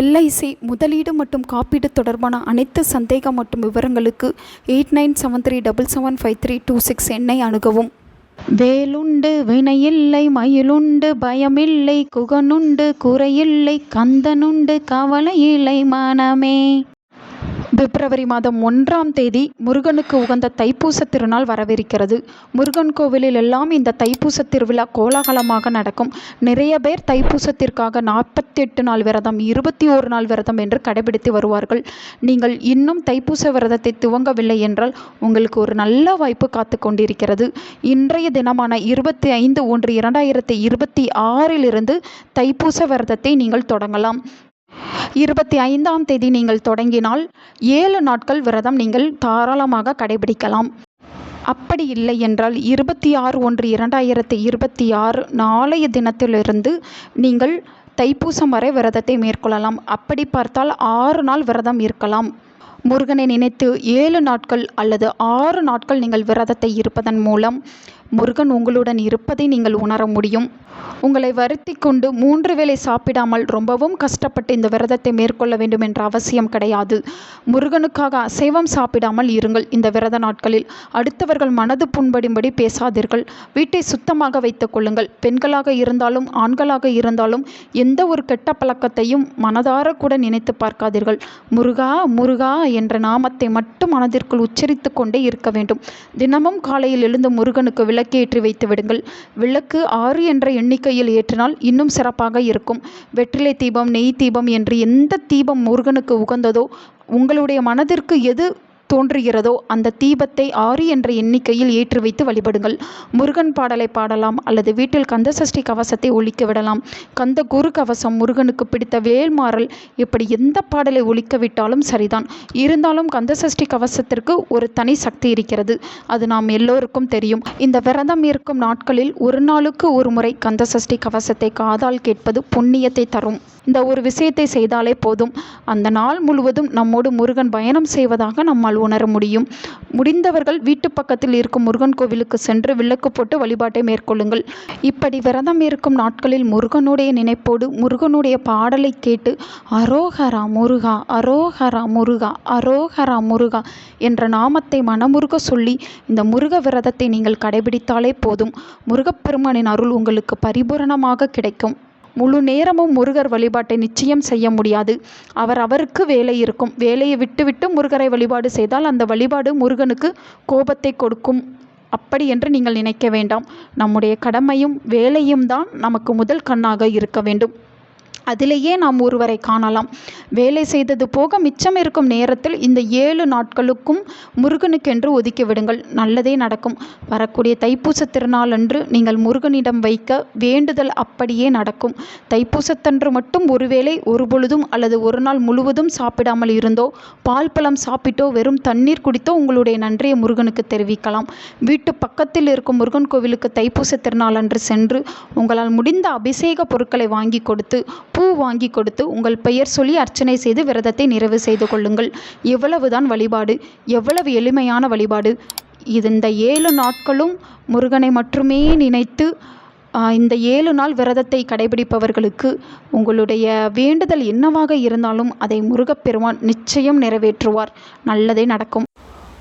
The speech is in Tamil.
எல்ஐசி முதலீடு மற்றும் காப்பீடு தொடர்பான அனைத்து சந்தேகம் மற்றும் விவரங்களுக்கு eight nine seven three double seven five three two six எண்ணை அணுகவும். வேலுண்டு வினையில்லை மயிலுண்டு பயமில்லை குகனுண்டு குறையில்லை கந்தனுண்டு கவலையில்லை மனமே. பிப்ரவரி மாதம் ஒன்றாம் தேதி முருகனுக்கு உகந்த தைப்பூச திருநாள் வரவிருக்கிறது. முருகன் கோவிலில் எல்லாம் இந்த தைப்பூச திருவிழா கோலாகலமாக நடக்கும். நிறைய பேர் தைப்பூசத்திற்காக நாற்பத்தி எட்டு நாள் விரதம் இருபத்தி ஓரு நாள் விரதம் என்று கடைபிடித்து வருவார்கள். நீங்கள் இன்னும் தைப்பூச விரதத்தை துவங்கவில்லை என்றால் உங்களுக்கு ஒரு நல்ல வாய்ப்பு காத்து கொண்டிருக்கிறது. இன்றைய தினமான இருபத்தி ஐந்து ஒன்று இரண்டாயிரத்தி இருபத்தி ஆறிலிருந்து தைப்பூச விரதத்தை நீங்கள் தொடங்கலாம். இருபத்தி ஐந்தாம் தேதி நீங்கள் தொடங்கினால் ஏழு நாட்கள் விரதம் நீங்கள் தாராளமாக கடைபிடிக்கலாம். அப்படி இல்லை என்றால் இருபத்தி ஆறு ஒன்று இரண்டாயிரத்தி இருபத்தி ஆறு நாளைய தினத்திலிருந்து நீங்கள் தைப்பூசம் வரை விரதத்தை மேற்கொள்ளலாம். அப்படி பார்த்தால் ஆறு நாள் விரதம் இருக்கலாம். முருகனை நினைத்து ஏழு நாட்கள் அல்லது ஆறு நாட்கள் நீங்கள் விரதத்தை இருப்பதன் மூலம் முருகன் உங்களுடன் இருப்பதை நீங்கள் உணர முடியும். உங்களை வருத்தி கொண்டு மூன்று வேளை சாப்பிடாமல் ரொம்பவும் கஷ்டப்பட்டு இந்த விரதத்தை மேற்கொள்ள வேண்டும் என்ற அவசியம் கிடையாது. முருகனுக்காக அசைவம் சாப்பிடாமல் இருங்கள் இந்த விரத நாட்களில். அடுத்தவர்கள் மனது புண்படும்படி பேசாதீர்கள். வீட்டை சுத்தமாக வைத்துக் கொள்ளுங்கள். பெண்களாக இருந்தாலும் ஆண்களாக இருந்தாலும் எந்த ஒரு கெட்ட பழக்கத்தையும் மனதார கூட நினைத்து பார்க்காதீர்கள். முருகா முருகா என்ற நாமத்தை மட்டும் மனதிற்குள் உச்சரித்து கொண்டே இருக்க வேண்டும். தினமும் காலையில் எழுந்து முருகனுக்கு விளக்கு விளக்கேற்றி வைத்து விடுங்கள். விளக்கு ஆறு என்ற எண்ணிக்கையில் ஏற்றினால் இன்னும் சிறப்பாக இருக்கும். வெற்றிலை தீபம் நெய் தீபம் என்று எந்த தீபம் முருகனுக்கு உகந்ததோ உங்களுடைய மனதிற்கு எது தோன்றுகிறதோ அந்த தீபத்தை ஆறு என்ற எண்ணிக்கையில் ஏற்றி வைத்து வழிபடுங்கள். முருகன் பாடலை பாடலாம் அல்லது வீட்டில் கந்தசஷ்டி கவசத்தை ஒழிக்க விடலாம். கந்த குரு கவசம் முருகனுக்கு பிடித்த வேல்மாறல் இப்படி எந்த பாடலை ஒழிக்க விட்டாலும் சரிதான். இருந்தாலும் கந்தசஷ்டி கவசத்திற்கு ஒரு தனி சக்தி இருக்கிறது. அது நாம் எல்லோருக்கும் தெரியும். இந்த விரதம் இருக்கும் நாட்களில் ஒரு நாளுக்கு ஒரு முறை கந்தசஷ்டி கவசத்தை காதால் கேட்பது புண்ணியத்தை தரும். இந்த ஒரு விஷயத்தை செய்தாலே போதும். அந்த நாள் முழுவதும் நம்மோடு முருகன் பயணம் செய்வதாக நம்மால் உணர முடியும். முடிந்தவர்கள் வீட்டு பக்கத்தில் இருக்கும் முருகன் கோவிலுக்கு சென்று விளக்கு போட்டு வழிபாட்டை மேற்கொள்ளுங்கள். இப்படி விரதம் இருக்கும் நாட்களில் முருகனுடைய நினைப்போடு முருகனுடைய பாடலை கேட்டு அரோஹரா முருகா அரோஹரா முருகா அரோஹரா முருகா என்ற நாமத்தை மனமுருக சொல்லி இந்த முருக விரதத்தை நீங்கள் கடைபிடித்தாலே போதும். முருகப்பெருமானின் அருள் உங்களுக்கு பரிபூரணமாக கிடைக்கும். முழு நேரமும் முருகர் வழிபாட்டை நிச்சயம் செய்ய முடியாது. அவர் அவருக்கு வேலை இருக்கும். வேலையை விட்டுவிட்டு முருகரை வழிபாடு செய்தால் அந்த வழிபாடு முருகனுக்கு கோபத்தை கொடுக்கும். அப்படி என்று நீங்கள் நினைக்க வேண்டாம். நம்முடைய கடமையும் வேலையும் தான் நமக்கு முதல் கண்ணாக இருக்க வேண்டும். அதிலேயே நாம் ஒருவரை காணலாம். வேலை செய்தது போக மிச்சம் இருக்கும் நேரத்தில் இந்த ஏழு நாட்களுக்கும் முருகனுக்கென்று ஒதுக்கி விடுங்கள். நல்லதே நடக்கும். வரக்கூடிய தைப்பூச திருநாளன்று நீங்கள் முருகனிடம் வைக்க வேண்டுதல் அப்படியே நடக்கும். தைப்பூசத்தன்று மட்டும் ஒருவேளை ஒரு பொழுதும் அல்லது ஒரு நாள் முழுவதும் சாப்பிடாமல் இருந்தோ பால் பழம் சாப்பிட்டோ வெறும் தண்ணீர் குடித்தோ உங்களுடைய நன்றியை முருகனுக்கு தெரிவிக்கலாம். வீட்டு பக்கத்தில் இருக்கும் முருகன் கோவிலுக்கு தைப்பூச திருநாள் அன்று சென்று உங்களால் முடிந்த அபிஷேக பொருட்களை வாங்கி கொடுத்து பூ வாங்கி கொடுத்து உங்கள் பெயர் சொல்லி அர்ச்சனை செய்து விரதத்தை நிறைவு செய்து கொள்ளுங்கள். இவ்வளவுதான் வழிபாடு. எவ்வளவு எளிமையான வழிபாடு. இது இந்த ஏழு நாட்களும் முருகனை மட்டுமே நினைத்து இந்த ஏழு நாள் விரதத்தை கடைபிடிப்பவர்களுக்கு உங்களுடைய வேண்டுதல் என்னவாக இருந்தாலும் அதை முருகப்பெருமான் நிச்சயம் நிறைவேற்றுவார். நல்லதே நடக்கும்.